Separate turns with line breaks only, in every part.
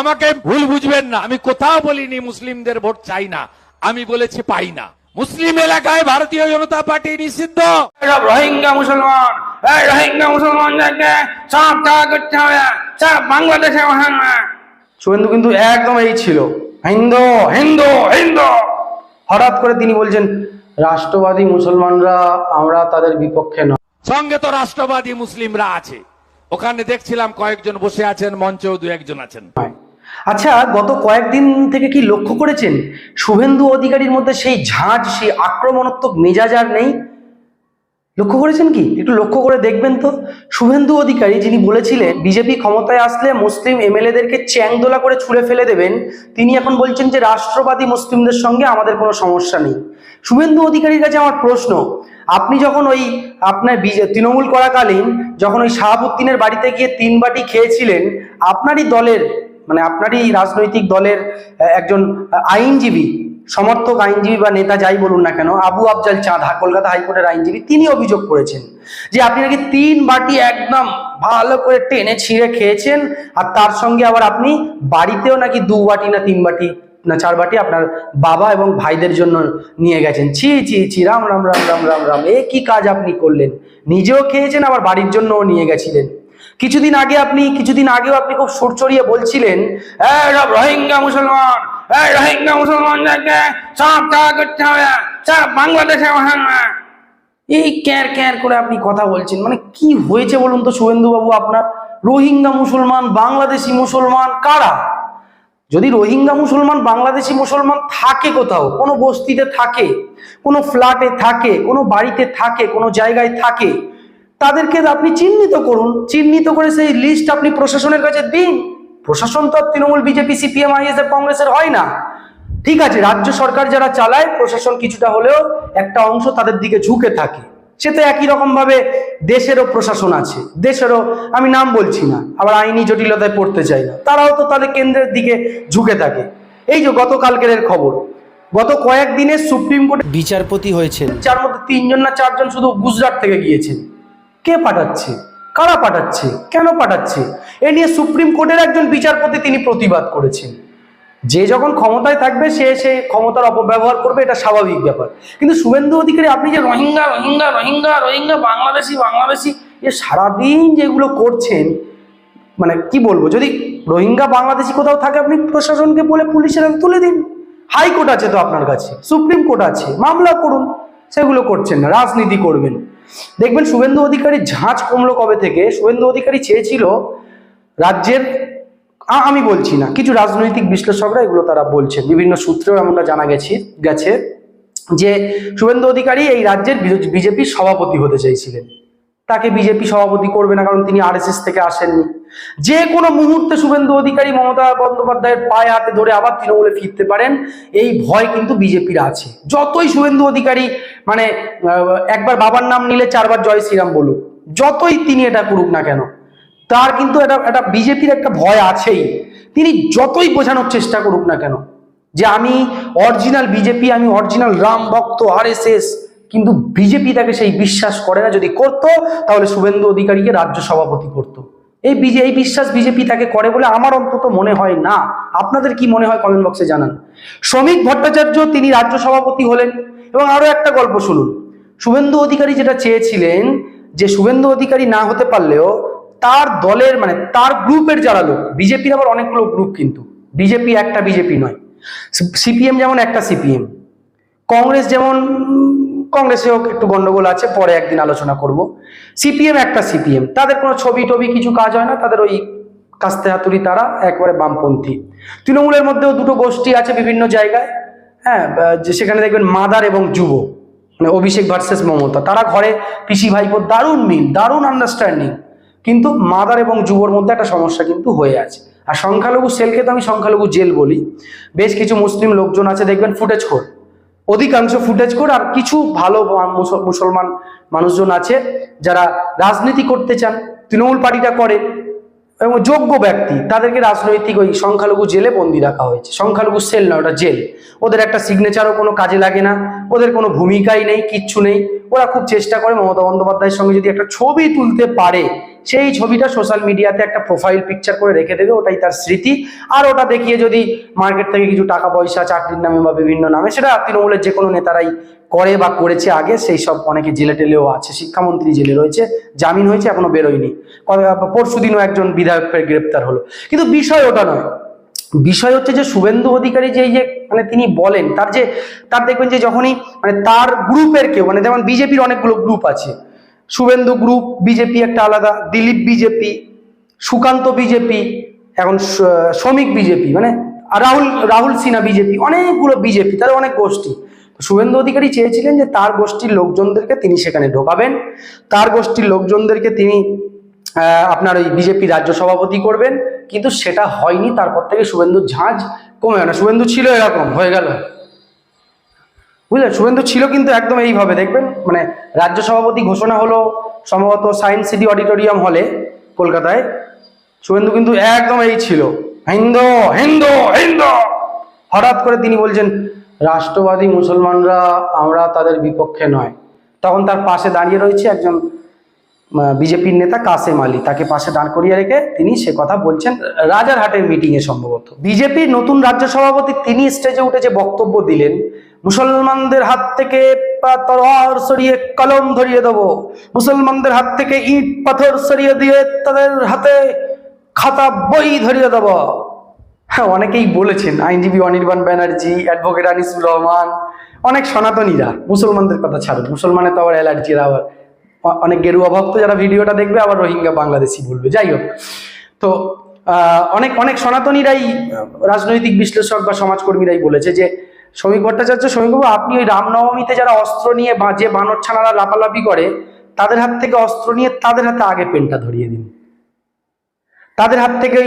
আমাকে ভুল বুঝবেন না। আমি কোথাও বলিনি মুসলিমদের ভোট চাই না। আমি বলেছি পাই না। মুসলিম এলাকায় ভারতীয় জনতা পার্টি নিষিদ্ধ।
রোহিঙ্গা মুসলমান। এই রোহিঙ্গা মুসলমানদেরকে সব টাকা করতে হবে। সব বাংলাদেশে ওখানে শুভেন্দু কিন্তু একদম এই ছিল। হিন্দু হিন্দু হিন্দু। হঠাৎ করে তিনি বলছেন রাষ্ট্রবাদী মুসলমানরা আমরা তাদের বিপক্ষে নয়।
সঙ্গে তো রাষ্ট্রবাদী মুসলিমরা আছে। ওখানে দেখছিলাম কয়েকজন বসে আছেন মঞ্চেও দু একজন আছেন
আচ্ছা গত কয়েকদিন থেকে কি লক্ষ্য করেছেন? শুভেন্দু অধিকারীর মধ্যে সেই ঝাঁজ, সেই আক্রমণাত্মক মেজাজ আর নেই? লক্ষ্য করেছেন কি? একটু লক্ষ্য করে দেখবেন তো। শুভেন্দু অধিকারী যিনি বলেছিলেন, বিজেপি ক্ষমতায় আসলে মুসলিম এমএলএদেরকে চ্যাংদোলা করে ছুঁড়ে ফেলে দেবেন, তিনি এখন বলছেন যে রাষ্ট্রবাদী মুসলিমদের সঙ্গে আমাদের কোনো সমস্যা নেই। শুভেন্দু অধিকারীর কাছে আমার প্রশ্ন, আপনি যখন ওই আপনার বিজে- তৃণমূল করাকালীন, যখন ওই শাহাবুদ্দিনের বাড়িতে গিয়ে তিন বাটি খেয়েছিলেন, আপনারই দলের মানে আপনারই রাজনৈতিক দলের একজন আইনজীবী, সমর্থক আইনজীবী বা নেতা যাই বলুন না কেন, আবু আফজাল চাঁদা, কলকাতা হাইকোর্টের আইনজীবী, তিনি অভিযোগ করেছেন যে আপনি নাকি তিন বাটি একদম ভালো করে টেনে ছিঁড়ে খেয়েছেন আর তার সঙ্গে আবার আপনি বাড়িতেও নাকি দু বাটি না তিন বাটি না চার বাটি আপনার বাবা এবং ভাইদের জন্য নিয়ে গেছেন। ছি ছি ছি, রাম রাম রাম রাম রাম রাম। এ কি কাজ আপনি করলেন? নিজেও খেয়েছেন, আবার বাড়ির জন্যও নিয়ে গেছিলেন। কিছুদিন আগে আপনি, কিছুদিন আগেও আপনি খুব সুর চড়িয়ে বলছিলেন "এই রোহিঙ্গা মুসলমান রোহিঙ্গা মুসলমানদেরকে সব করতে হবে, সব বাংলাদেশে এই ক্যার ক্যার করে আপনি কথা বলছেন মানে কি হয়েছে বলুন তো শুভেন্দু বাবু আপনার? রোহিঙ্গা মুসলমান, বাংলাদেশি মুসলমান কারা? যদি রোহিঙ্গা মুসলমান, বাংলাদেশি মুসলমান থাকে কোথাও, কোনো বস্তিতে থাকে, কোনো ফ্ল্যাটে থাকে, কোনো বাড়িতে থাকে, কোনো জায়গায় থাকে তাদেরকে আপনি চিহ্নিত করুন। চিহ্নিত করে সেই লিস্ট আপনি প্রশাসনের কাছে দিন। প্রশাসন তো তৃণমূল বিজেপি সিপিএম আইএসএফ কংগ্রেসের হয় না। ঠিক আছে রাজ্য সরকার যারা চালায় প্রশাসন কিছুটা হলেও একটা অংশ তাদের দিকে ঝুঁকে থাকে। সে তো একই রকম ভাবে দেশেরও প্রশাসন আছে। দেশেরও আমি নাম বলছি না আবার আইনি জটিলতায় পড়তে চাই না। তারাও তো তাদের কেন্দ্রের দিকে ঝুঁকে থাকে। এই যে গতকালকের খবর গত কয়েকদিনে সুপ্রিম কোর্টে
বিচারপতি হয়েছেন।
যার মধ্যে তিনজন না চারজন শুধু গুজরাট থেকে গিয়েছেন। কে পাঠাচ্ছে? কারা পাঠাচ্ছে? কেন পাঠাচ্ছে? এ নিয়ে সুপ্রিম কোর্টের একজন বিচারপতি তিনি প্রতিবাদ করেছেন। যে যখন ক্ষমতায় থাকবে, সে সে ক্ষমতার অপব্যবহার করবে, এটা স্বাভাবিক ব্যাপার। কিন্তু শুভেন্দু অধিকারী, আপনি যে রোহিঙ্গা রোহিঙ্গা রোহিঙ্গা রোহিঙ্গা, বাংলাদেশি বাংলাদেশি, এ সারাদিন যেগুলো করছেন মানে কি বলব, যদি রোহিঙ্গা বাংলাদেশি কোথাও থাকে, আপনি প্রশাসনকে বলে পুলিশের তুলে দিন। হাইকোর্ট আছে তো আপনার কাছে, সুপ্রিম কোর্ট আছে, মামলা করুন। সেগুলো করছেন না, রাজনীতি করবেন। দেখবেন শুভেন্দু অধিকারী ঝাঁজ কমলো কবে থেকে? শুভেন্দু অধিকারী চেয়েছিল রাজ্যের আমি বলছি না, কিছু রাজনৈতিক বিশ্লেষকরা এগুলো তারা বলছে বিভিন্ন সূত্রেও আমরা জানা গেছি, গেছে যে শুভেন্দু অধিকারী এই রাজ্যের বিজেপির সভাপতি হতে চাইছিলেন। তাকে বিজেপি সভাপতি করবে না কারণ তিনি আরএসএস থেকে আসেননি। যে কোনো মুহূর্তে শুভেন্দু অধিকারী মমতা বন্দ্যোপাধ্যায়ের পায়ে হাতে ধরে আবার তৃণমূলে ফিরতে পারেন, এই ভয় কিন্তু বিজেপির আছে। যতই শুভেন্দু অধিকারী মানে একবার বাবার নাম নিলে চারবার জয় শ্রীরাম বলুক, যতই তিনি এটা করুক না কেন, তার কিন্তু এটা একটা বিজেপির একটা ভয় আছেই। তিনি যতই বোঝানোর চেষ্টা করুক না কেন, যে আমি অরিজিনাল বিজেপি, আমি অরিজিনাল রাম ভক্ত, আরএসএস, কিন্তু বিজেপি তাকে সেই বিশ্বাস করে না। যদি করতো, তাহলে শুভেন্দু অধিকারীকে রাজ্য সভাপতি করতো। এই বিজে এই বিশ্বাস বিজেপি তাকে করে বলে আমার অন্তত মনে হয় না। আপনাদের কি মনে হয় কমেন্ট বক্সে জানান। শ্রমিক ভট্টাচার্য তিনি রাজ্য সভাপতি হলেন। এবং আরও একটা গল্প শুনুন। শুভেন্দু অধিকারী যেটা চেয়েছিলেন যে শুভেন্দু অধিকারী না হতে পারলেও তার দলের মানে তার গ্রুপের যারা লোক, বিজেপির আবার অনেকগুলো গ্রুপ কিন্তু। বিজেপি একটা বিজেপি নয়। সিপিএম যেমন একটা সিপিএম। কংগ্রেস যেমন উম, হোক একটু গন্ডগোল আছে পরে একদিন আলোচনা করব। সিপিএম একটা সিপিএম। তাদের কোনো ছবি টবি কিছু কাজ হয় না তাদের ওই কাস্তে হাতুড়ি তারা একবারে বামপন্থী। তৃণমূলের মধ্যেও দুটো গোষ্ঠী আছে বিভিন্ন জায়গায়। হ্যাঁ যে সেখানে দেখবেন মাদার এবং যুব মানে অভিষেক ভার্সেস মমতা। তারা ঘরে পিসি ভাইপোর দারুণ মিল দারুণ আন্ডারস্ট্যান্ডিং কিন্তু মাদার এবং যুবর মধ্যে একটা সমস্যা কিন্তু হয়ে আছে। আর সংখ্যালঘু সেলকে তো আমি সংখ্যালঘু জেল বলি। বেশ কিছু মুসলিম লোকজন আছে দেখবেন ফুটেজ খোর। অধিকাংশ ফুটেজ করে আর কিছু ভালো মুসল- মুসলমান মানুষজন আছে যারা রাজনীতি করতে চান, তৃণমূল পার্টিটা করে এবং যোগ্য ব্যক্তি, তাদেরকে রাজনৈতিক ওই সংখ্যালঘু জেলে বন্দি রাখা হয়েছে। সংখ্যালঘু সেল না, ওটা জেল। ওদের একটা সিগনেচারও কোনো কাজে লাগে না, ওদের কোনো ভূমিকাই নেই, কিচ্ছু নেই। ওরা খুব চেষ্টা করে মমতা বন্দ্যোপাধ্যায়ের সঙ্গে যদি একটা ছবি তুলতে পারে সেই ছবিটা সোশ্যাল মিডিয়াতে একটা প্রোফাইল পিকচার করে রেখে দেবে, ওটাই তার স্মৃতি। আর ওটা দেখিয়ে যদি মার্কেট থেকে কিছু টাকা পয়সা, চাকরির নামে বা বিভিন্ন নামে, সেটা তৃণমূলের যে কোনো নেতারাই করে বা করেছে আগে, সেই সব অনেকে জেলে টেলেও আছে, শিক্ষামন্ত্রী জেলে রয়েছে, জামিন হয়েছে, এখনও বেরোয়নি। পরশু দিনও একজন বিধায়ক ফের গ্রেপ্তার হলো। কিন্তু বিষয় ওটা নয়। বিষয় হচ্ছে যে শুভেন্দু অধিকারী যে যে মানে তিনি বলেন, তার যে, তার দেখবেন যে যখনই মানে তার গ্রুপের কেউ মানে যেমন বিজেপির অনেকগুলো গ্রুপ আছে শুভেন্দু গ্রুপ বিজেপি একটা আলাদা, দিলীপ বিজেপি সুকান্ত বিজেপি এখন শ্রমিক বিজেপি মানে রাহুল রাহুল সিনহা বিজেপি অনেকগুলো বিজেপি তাদের অনেক গোষ্ঠী। শুভেন্দু অধিকারী চেয়েছিলেন যে তার গোষ্ঠীর লোকজনদেরকে তিনি সেখানে ঢোকাবেন। তার গোষ্ঠীর লোকজনদেরকে তিনি আপনার ওই বিজেপি রাজ্য সভাপতি করবেন। কিন্তু সেটা হয়নি, তারপর থেকে শুভেন্দু ঝাঁজ কমে না শুভেন্দু ছিল এরকম, হয়ে গেল। বুঝলেন শুভেন্দু ছিল কিন্তু একদম এইভাবে, দেখবেন? মানে রাজ্য সভাপতি ঘোষণা হলো সম্ভবত সায়েন্স সিটি অডিটোরিয়াম হলে কলকাতায়। শুভেন্দু কিন্তু একদম এই ছিল। হিন্দু হিন্দু হিন্দু! হঠাৎ করে তিনি বলছেন, রাষ্ট্রবাদী মুসলমানরা আমরা তাদের বিপক্ষে নয়। তখন তার পাশে দাঁড়িয়ে রয়েছে একজন বিজেপির নেতা কাসেম আলী। তাকে পাশে দাঁড় করিয়ে রেখে তিনি সে কথা বলছেন রাজারহাটের মিটিংয়ে সম্ভবত। বিজেপির নতুন রাজ্য সভাপতি তিনি স্টেজে উঠে যে বক্তব্য দিলেন, মুসলমানদের হাত থেকে তলোয়ার সরিয়ে কলম ধরিয়ে দেবো। মুসলমানদের হাত থেকে ইট, পাথর সরিয়ে দিয়ে তাদের হাতে খাতা, বই ধরিয়ে দেবো। হ্যাঁ অনেকেই বলেছেন, আইনজীবী অনির্বাণ ব্যানার্জি অ্যাডভোকেট আনিসুর রহমান, অনেক সনাতনীরা মুসলমানদের কথা ছাড়ুন। মুসলমানের তো আবার অ্যালার্জির আবার অনেক গেরুয়া ভক্ত যারা ভিডিওটা দেখবে, আবার রোহিঙ্গা বাংলাদেশি বলবে। যাই হোক, তো অনেক অনেক সনাতনীরাই রাজনৈতিক বিশ্লেষক বা সমাজকর্মীরাই বলেছে যে, শ্রমিক ভট্টাচার্য শ্রমিকবাবু আপনি ওই রামনবমীতে যারা অস্ত্র নিয়ে বা যে বানর ছানারা লাপালাপি করে, তাদের হাত থেকে অস্ত্র নিয়ে তাদের হাতে আগে পেনটা ধরিয়ে দিন। তাদের হাত থেকে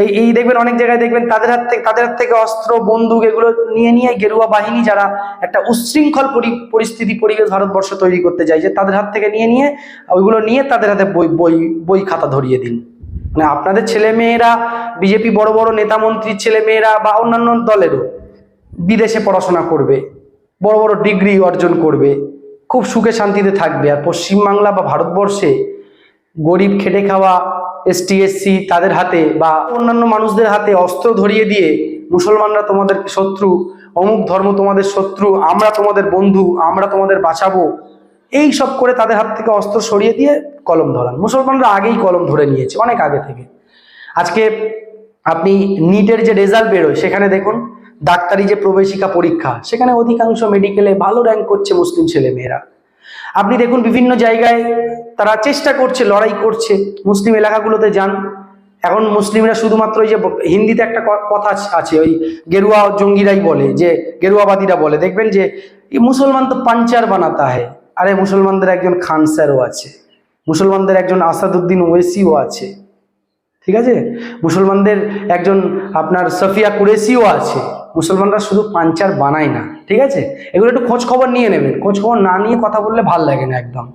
এই এই দেখবেন অনেক জায়গায় দেখবেন তাদের হাত থেকে, তাদের হাত থেকে অস্ত্র, বন্দুক এগুলো নিয়ে নিয়ে গেরুয়া বাহিনী যারা একটা উচ্ছৃঙ্খল পরি- পরিস্থিতি, পরিবেশ ভারতবর্ষ তৈরি করতে চাইছে তাদের হাত থেকে নিয়ে নিয়ে ওইগুলো নিয়ে তাদের হাতে বই বই বই খাতা ধরিয়ে দিন। মানে আপনাদের ছেলে মেয়েরা, বিজেপি বড় বড় নেতা মন্ত্রীর ছেলে মেয়েরা বা অন্যান্য দলেরও বিদেশে পড়াশোনা করবে, বড় বড় ডিগ্রি অর্জন করবে, খুব সুখে শান্তিতে থাকবে। আর পশ্চিমবাংলা বা ভারতবর্ষে গরিব খেটে খাওয়া এসটি এসসি তাদের হাতে বা অন্যান্য মানুষদের হাতে অস্ত্র ধরিয়ে দিয়ে মুসলমানরা তোমাদের শত্রু, অমুক ধর্ম তোমাদের শত্রু, আমরা তোমাদের বন্ধু, আমরা তোমাদের বাঁচাবো। এই সব করে তাদের হাত থেকে অস্ত্র সরিয়ে দিয়ে কলম ধরান। মুসলমানরা আগেই কলম ধরে নিয়েছে, অনেক আগে থেকে। আজকে আপনি নিটের যে রেজাল্ট বেরোয়, সেখানে দেখুন, ডাক্তারি যে প্রবেশিকা পরীক্ষা, সেখানে অধিকাংশ মেডিকেলে ভালো র্যাঙ্ক করছে মুসলিম ছেলেমেয়েরা। আপনি দেখুন বিভিন্ন জায়গায় তারা চেষ্টা করছে, লড়াই করছে। মুসলিম এলাকাগুলোতে যান। এখন মুসলিমরা শুধুমাত্র ওই যে হিন্দিতে একটা কথা আছে ওই গেরুয়া জঙ্গিরাই বলে, যে গেরুয়াবাদীরা বলে। দেখবেন যে "এই মুসলমান তো পাঞ্চার বানাতা হয় আরে মুসলমানদের একজন খান স্যারও আছে। মুসলমানদের একজন আসাদুদ্দিন ওয়েসিও আছে। ঠিক আছে? মুসলমানদের একজন আপনার সফিয়া কুরেশিও আছে। মুসলমানরা শুধু পাঞ্চার বানায় না। ঠিক আছে? এগুলো একটু খোঁজ খবর নিয়ে নেবেন। খোঁজ খবর না নিয়ে কথা বললে ভালো লাগে না একদম।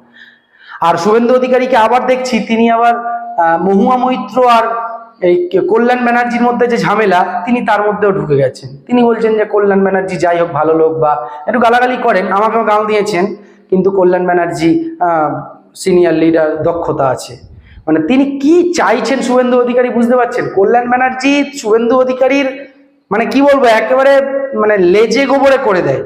আর শুভেন্দু অধিকারীকে আবার দেখছি, তিনি আবার মহুয়া মৈত্র আর এই কল্যাণ ব্যানার্জির মধ্যে যে ঝামেলা, তিনি তার মধ্যেও ঢুকে গেছেন। তিনি বলছেন যে, কল্যাণ ব্যানার্জি যাই হোক, ভালো লোক বা একটু গালাগালি করেন, আমাকেও গাল দিয়েছেন, কিন্তু কল্যাণ ব্যানার্জি সিনিয়র লিডার দক্ষতা আছে। মানে তিনি কি চাইছেন শুভেন্দু অধিকারী বুঝতে পারছেন? কল্যাণ ব্যানার্জি শুভেন্দু অধিকারীর মানে কি বলব, একেবারে মানে লেজে গোবরে করে দেয়।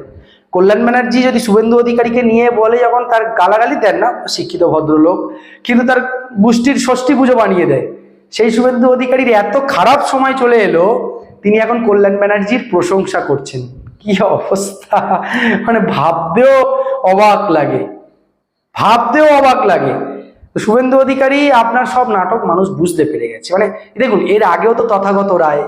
কল্যাণ ব্যানার্জি যদি শুভেন্দু অধিকারীকে নিয়ে বলে যখন তার গালাগালি দেন না, শিক্ষিত ভদ্রলোক, কিন্তু তার গোষ্ঠীর ষষ্ঠী পুজো বানিয়ে দেয়। সেই শুভেন্দু অধিকারীর এত খারাপ সময় চলে এলো, তিনি এখন কল্যাণ ব্যানার্জির প্রশংসা করছেন। কি অবস্থা? মানে ভাবতেও অবাক লাগে। ভাবতেও অবাক লাগে। শুভেন্দু অধিকারী আপনার সব নাটক মানুষ বুঝতে পেরে গেছে। মানে দেখুন, এর আগেও তো তথাগত রায়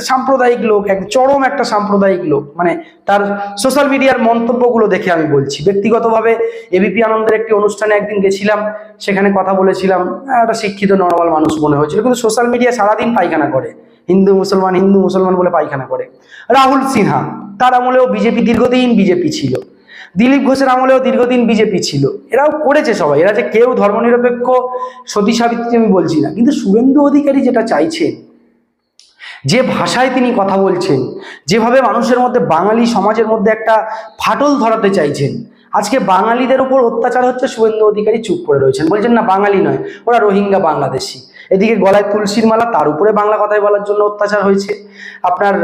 সাম্প্রদায়িক লোক, এক চরম একটা সাম্প্রদায়িক লোক। মানে তার সোশ্যাল মিডিয়ার মন্তব্যগুলো দেখে আমি বলছি। ব্যক্তিগতভাবে এবিপি আনন্দের একটি অনুষ্ঠানে একদিন গেছিলাম, সেখানে কথা বলেছিলাম একটা শিক্ষিত নর্মাল মানুষ মনে হয়েছিল। কিন্তু সোশ্যাল মিডিয়া সারাদিন পায়খানা করে। হিন্দু, মুসলমান হিন্দু, মুসলমান বলে পায়খানা করে। রাহুল সিনহা, তার আমলেও বিজেপি দীর্ঘদিন বিজেপি ছিল। দিলীপ ঘোষের আমলেও দীর্ঘদিন বিজেপি ছিল। এরাও করেছে সবাই। এরা যে কেউ ধর্মনিরপেক্ষ সতী সাবিত্রী আমি বলছি না। কিন্তু শুভেন্দু অধিকারী যেটা চাইছেন যে ভাষায় তিনি কথা বলছেন, যেভাবে মানুষের মধ্যে বাঙালি সমাজের মধ্যে একটা ফাটল ধরাতে চাইছেন, আজকে বাঙালিদের উপর অত্যাচার হচ্ছে শুভেন্দু অধিকারী চুপ করে রয়েছেন। বলছেন, না, বাঙালি নয়, ওরা রোহিঙ্গা বাংলাদেশি। এদিকে গলায় তুলসীর মালা, তার উপরে বাংলা কথায় বলার জন্য অত্যাচার হয়েছে। আপনার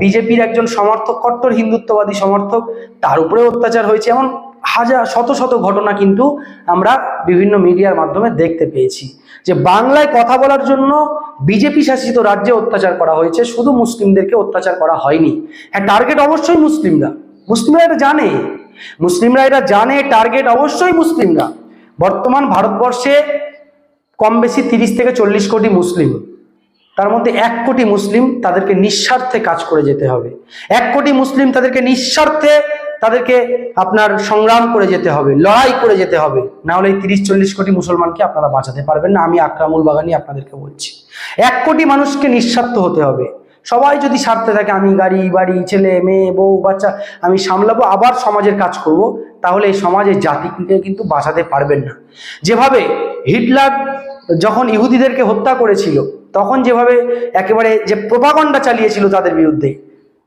বিজেপির একজন সমর্থক, কট্টর হিন্দুত্ববাদী সমর্থক, তার উপরে অত্যাচার হয়েছে। এমন হাজার শত শত ঘটনা কিন্তু আমরা বিভিন্ন মিডিয়ার মাধ্যমে দেখতে পেয়েছি যে বাংলায় কথা বলার জন্য বিজেপি শাসিত রাজ্যে অত্যাচার করা হয়েছে, শুধু মুসলিমদেরকে অত্যাচার করা হয়নি। হ্যাঁ টার্গেট অবশ্যই মুসলিমরা। মুসলিমরা এটা জানে। মুসলিমরা এটা জানে টার্গেট অবশ্যই মুসলিমরা। বর্তমান ভারতবর্ষে কম বেশি তিরিশ থেকে চল্লিশ কোটি মুসলিম। তার মধ্যে এক কোটি মুসলিম তাদেরকে নিঃস্বার্থে কাজ করে যেতে হবে। এক কোটি মুসলিম তাদেরকে নিঃস্বার্থে তাদেরকে আপনার সংগ্রাম করে যেতে হবে, লড়াই করে যেতে হবে। না হলে এই তিরিশ চল্লিশ কোটি মুসলমানকে আপনারা বাঁচাতে পারবেন না। আমি আকরামুল বাগানি আপনাদেরকে বলছি। এক কোটি মানুষকে নিঃস্বার্থ হতে হবে। সবাই যদি স্বার্থে থাকে, আমি গাড়ি, বাড়ি, ছেলে, মেয়ে, বউ, বাচ্চা, আমি সামলাবো, আবার সমাজের কাজ করব, তাহলে এই সমাজের জাতিকে কিন্তু বাঁচাতে পারবেন না। যেভাবে হিটলার যখন ইহুদিদেরকে হত্যা করেছিল, তখন যেভাবে একেবারে যে প্রভাগণ্ডা চালিয়েছিল তাদের বিরুদ্ধে,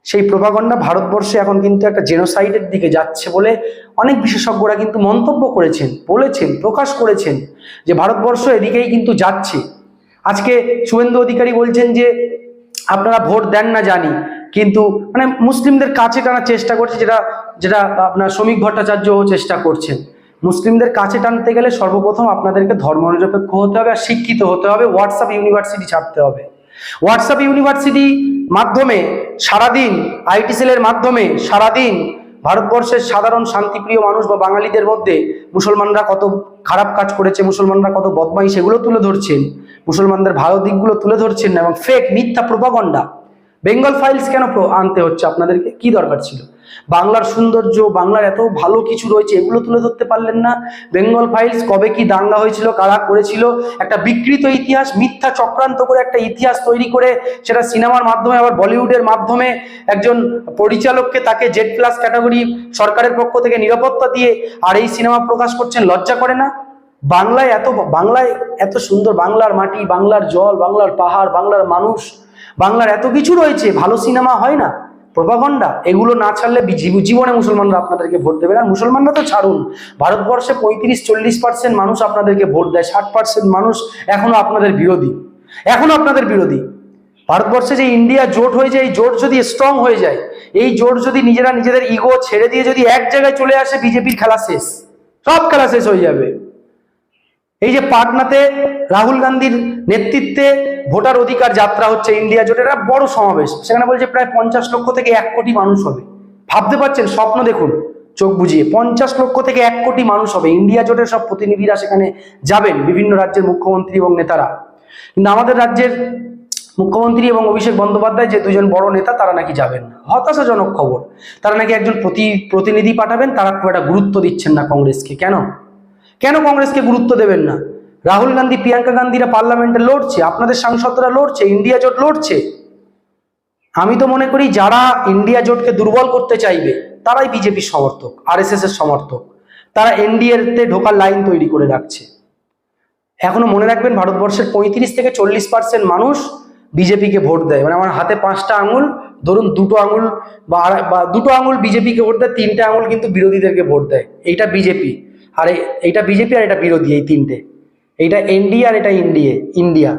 সেই প্রভাগণ্ডা ভারতবর্ষে এখন কিন্তু একটা জেনোসাইডের দিকে যাচ্ছে বলে অনেক বিশেষজ্ঞরা কিন্তু মন্তব্য করেছেন, বলেছেন, প্রকাশ করেছেন যে ভারতবর্ষ এদিকেই কিন্তু যাচ্ছে। আজকে শুভেন্দু অধিকারী বলছেন যে, আপনারা ভোট দেন না জানি, কিন্তু মানে মুসলিমদের কাছে টানার চেষ্টা করছে, যেটা যেটা আপনার শ্রমিক ভট্টাচার্যও চেষ্টা করছেন। মুসলিমদের কাছে টানতে গেলে সর্বপ্রথম আপনাদেরকে ধর্মনিরপেক্ষ হতে হবে আর শিক্ষিত হতে হবে হোয়াটসঅ্যাপ ইউনিভার্সিটি ছাড়তে হবে। হোয়াটসঅ্যাপ ইউনিভার্সিটি মাধ্যমে সারাদিন, আইটি সেলের মাধ্যমে সারাদিন ভারতবর্ষের সাধারণ শান্তিপ্রিয় মানুষ বা বাঙালিদের মধ্যে মুসলমানরা কত খারাপ কাজ করেছে, মুসলমানরা কত বদমাই সেগুলো তুলে ধরছেন। মুসলমানদের ভালো দিকগুলো তুলে ধরছেন না এবং ফেক মিথ্যা প্রপাগন্ডা বেঙ্গল ফাইলস কেন আনতে হচ্ছে আপনাদেরকে? কি দরকার ছিল? বাংলার সৌন্দর্য, বাংলার এত ভালো কিছু রয়েছে, এগুলো তুলে ধরতে পারলেন না। বেঙ্গল ফাইলস কবে কি দাঙ্গা হয়েছিল, কারা করেছিল? একটা বিকৃত ইতিহাস, মিথ্যা চক্রান্ত করে একটা ইতিহাস তৈরি করে সেটা সিনেমার মাধ্যমে, আবার বলিউডের মাধ্যমে একজন পরিচালককে তাকে জেড প্লাস ক্যাটাগরি সরকারের পক্ষ থেকে নিরাপত্তা দিয়ে আর এই সিনেমা প্রকাশ করছেন, লজ্জা করে না? বাংলায় এত বাংলায় এত সুন্দর, বাংলার মাটি, বাংলার জল, বাংলার পাহাড়, বাংলার মানুষ, বাংলার এত কিছু রয়েছে, ভালো সিনেমা হয় না। প্রভাগণ্ডা এগুলো না ছাড়লে জীবনে মুসলমানরা আপনাদেরকে ভোট দেবে আর মুসলমানরা তো ছাড়ুন। ভারতবর্ষে পঁয়ত্রিশ, চল্লিশ পার্সেন্ট মানুষ আপনাদেরকে ভোট দেয়, ষাট পার্সেন্ট মানুষ এখনও আপনাদের বিরোধী। এখনও আপনাদের বিরোধী। ভারতবর্ষে যে ইন্ডিয়া জোট হয়েছে এই জোট যদি স্ট্রং হয়ে যায়, এই জোট যদি নিজেরা নিজেদের ইগো ছেড়ে দিয়ে যদি এক জায়গায় চলে আসে, বিজেপির খেলা শেষ। সব খেলা শেষ হয়ে যাবে। এই যে পাটনাতে রাহুল গান্ধীর নেতৃত্বে ভোটার অধিকার যাত্রা হচ্ছে ইন্ডিয়া জোটের একটা বড় সমাবেশ। সেখানে বলছে প্রায় পঞ্চাশ লক্ষ থেকে এক কোটি মানুষ হবে। ভাবতে পারছেন? স্বপ্ন দেখুন, চোখ বুঝিয়ে। পঞ্চাশ লক্ষ থেকে এক কোটি মানুষ হবে। ইন্ডিয়া জোটের সব প্রতিনিধিরা সেখানে যাবেন, বিভিন্ন রাজ্যের মুখ্যমন্ত্রী এবং নেতারা। কিন্তু আমাদের রাজ্যের মুখ্যমন্ত্রী এবং অভিষেক বন্দ্যোপাধ্যায় যে দুজন বড় নেতা, তারা নাকি যাবেন হতাশাজনক খবর। তারা নাকি একজন প্রতি, প্রতিনিধি পাঠাবেন, তারা খুব একটা গুরুত্ব দিচ্ছেন না কংগ্রেসকে। কেন? কেন কংগ্রেসকে গুরুত্ব দেবেন না? রাহুল গান্ধী, প্রিয়াঙ্কা গান্ধীরা পার্লামেন্টে লড়ছে, আপনাদের সাংসদরা লড়ছে, ইন্ডিয়া জোট লড়ছে। আমি তো মনে করি যারা ইন্ডিয়া জোটকে দুর্বল করতে চাইবে, তারাই বিজেপির সমর্থক আরএসএস এর সমর্থক। তারা এনডিএতে ঢোকার লাইন তৈরি করে রাখছে। এখনও মনে রাখবেন ভারতবর্ষের পঁয়ত্রিশ থেকে চল্লিশ পার্সেন্ট মানুষ বিজেপিকে ভোট দেয়। মানে আমার হাতে পাঁচটা আঙুল, ধরুন দুটো আঙুল বা দুটো আঙুল বিজেপিকে ভোট দেয়, তিনটে আঙুল কিন্তু বিরোধীদেরকে ভোট দেয়। এইটা বিজেপি। আর এইটা বিজেপি আর এটা বিরোধী এই তিনটে। এইটা এনডিএ আর এটা ইন্ডিয়া ইন্ডিয়া।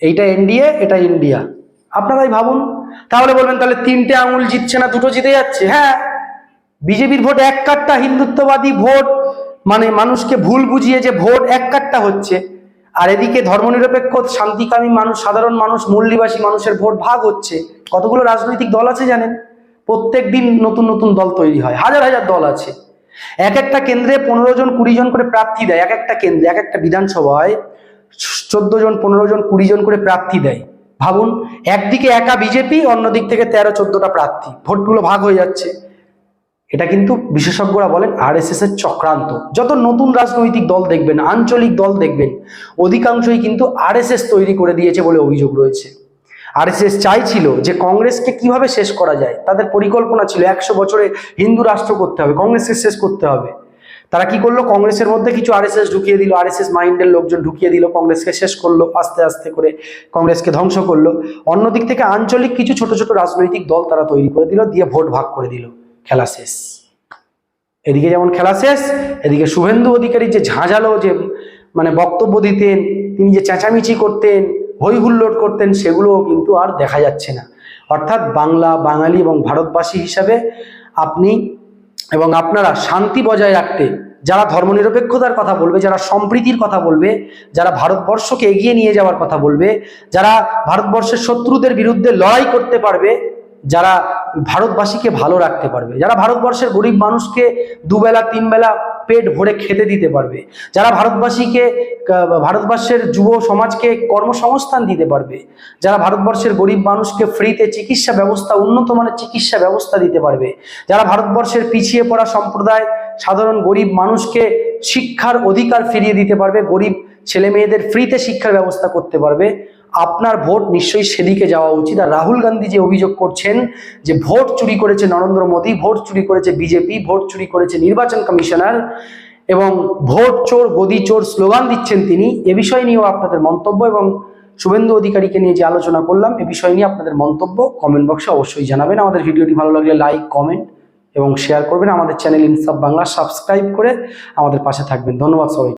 এইটা এনডিএ, এটা ইন্ডিয়া। আপনারাই ভাবুন। তাহলে বলবেন, তাহলে তিনটে আঙুল জিতছে না, দুটো জিতে যাচ্ছে? হ্যাঁ। বিজেপির ভোট এক কাট্টা হিন্দুত্ববাদী ভোট মানে মানুষকে ভুল বুঝিয়ে যে ভোট এক কাট্টা হচ্ছে। আর এদিকে ধর্মনিরপেক্ষ, শান্তিকামী মানুষ, সাধারণ মানুষ মূল্যবাসী মানুষের ভোট ভাগ হচ্ছে। কতগুলো রাজনৈতিক দল আছে জানেন? প্রত্যেক দিন নতুন নতুন দল তৈরি হয়। হাজার হাজার দল আছে। এক একটা কেন্দ্রে পনেরো জন, কুড়ি জন করে প্রার্থী দেয়, এক একটা কেন্দ্রে, এক একটা বিধানসভায় চোদ্দ জন, পনেরো জন, কুড়ি জন করে প্রার্থী দেয়। ভাবুন, একদিকে একা বিজেপি, অন্যদিক থেকে তেরো, চোদ্দটা প্রার্থী। ভোটগুলো ভাগ হয়ে যাচ্ছে। এটা কিন্তু বিশেষজ্ঞরা বলেন আরএসএস এর চক্রান্ত। যত নতুন রাজনৈতিক দল দেখবেন, আঞ্চলিক দল দেখবেন, অধিকাংশই কিন্তু আরএসএস তৈরি করে দিয়েছে বলে অভিযোগ রয়েছে। আরএসএস চাইছিল যে কংগ্রেসকে কীভাবে শেষ করা যায়, তাদের পরিকল্পনা ছিল একশো বছরে হিন্দু রাষ্ট্র করতে হবে, কংগ্রেসকে শেষ করতে হবে। তারা কি করল? কংগ্রেসের মধ্যে কিছু আরএসএস ঢুকিয়ে দিল, আরএসএস মাইন্ডের লোকজন ঢুকিয়ে দিল, কংগ্রেসকে শেষ করল, আস্তে আস্তে করে কংগ্রেসকে ধ্বংস করল। অন্যদিক থেকে আঞ্চলিক কিছু ছোট ছোট রাজনৈতিক দল তারা তৈরি করে দিল, দিয়ে ভোট ভাগ করে দিল। খেলা শেষ। এদিকে যেমন খেলা শেষ, এদিকে শুভেন্দু অধিকারী যে ঝাঁঝালো যে মানে বক্তব্য দিতেন, তিনি যে চেঁচামেচি করতেন হই হুল্লোড় করতেন, সেগুলোও কিন্তু আর দেখা যাচ্ছে না। অর্থাৎ বাংলা, বাঙালি এবং ভারতবাসী হিসাবে আপনি এবং আপনারা শান্তি বজায় রাখতে, যারা ধর্মনিরপেক্ষতার কথা বলবে, যারা সম্প্রীতির কথা বলবে, যারা ভারতবর্ষকে এগিয়ে নিয়ে যাওয়ার কথা বলবে, যারা ভারতবর্ষের শত্রুদের বিরুদ্ধে লড়াই করতে পারবে যারা ভারতবাসীকে ভালো রাখতে পারবে, যারা ভারতবর্ষের গরিব মানুষকে দুবেলা, তিনবেলা পেট ভরে খেতে দিতে পারবে, যারা ভারতবাসীকে ভারতবর্ষের যুব সমাজকে কর্মসংস্থান দিতে পারবে, যারা ভারতবর্ষের গরিব মানুষকে ফ্রিতে চিকিৎসা ব্যবস্থা, উন্নত মানের চিকিৎসা ব্যবস্থা দিতে পারবে, যারা ভারতবর্ষের পিছিয়ে পড়া সম্প্রদায় সাধারণ গরিব মানুষকে শিক্ষার অধিকার ফিরিয়ে দিতে পারবে, গরিব ছেলে মেয়েদের ফ্রিতে শিক্ষার ব্যবস্থা করতে পারবে আপনার ভোট নিশ্চয়ই সেদিকে যাওয়া উচিত। আর রাহুল গান্ধী যে অভিযোগ করছেন যে ভোট চুরি করেছে নরেন্দ্র মোদী, ভোট চুরি করেছে বিজেপি, ভোট চুরি করেছে নির্বাচন কমিশনার এবং ভোট চোর, গদি চোর স্লোগান দিচ্ছেন তিনি, এ বিষয় নিয়েও আপনাদের মন্তব্য এবং শুভেন্দু অধিকারীকে নিয়ে যে আলোচনা করলাম, এ বিষয় নিয়ে আপনাদের মন্তব্য কমেন্ট বক্সে অবশ্যই জানাবেন। আমাদের ভিডিওটি ভালো লাগলে লাইক কমেন্ট এবং শেয়ার করবেন। আমাদের চ্যানেল ইনসাফ বাংলা সাবস্ক্রাইব করে আমাদের পাশে থাকবেন। ধন্যবাদ সবাই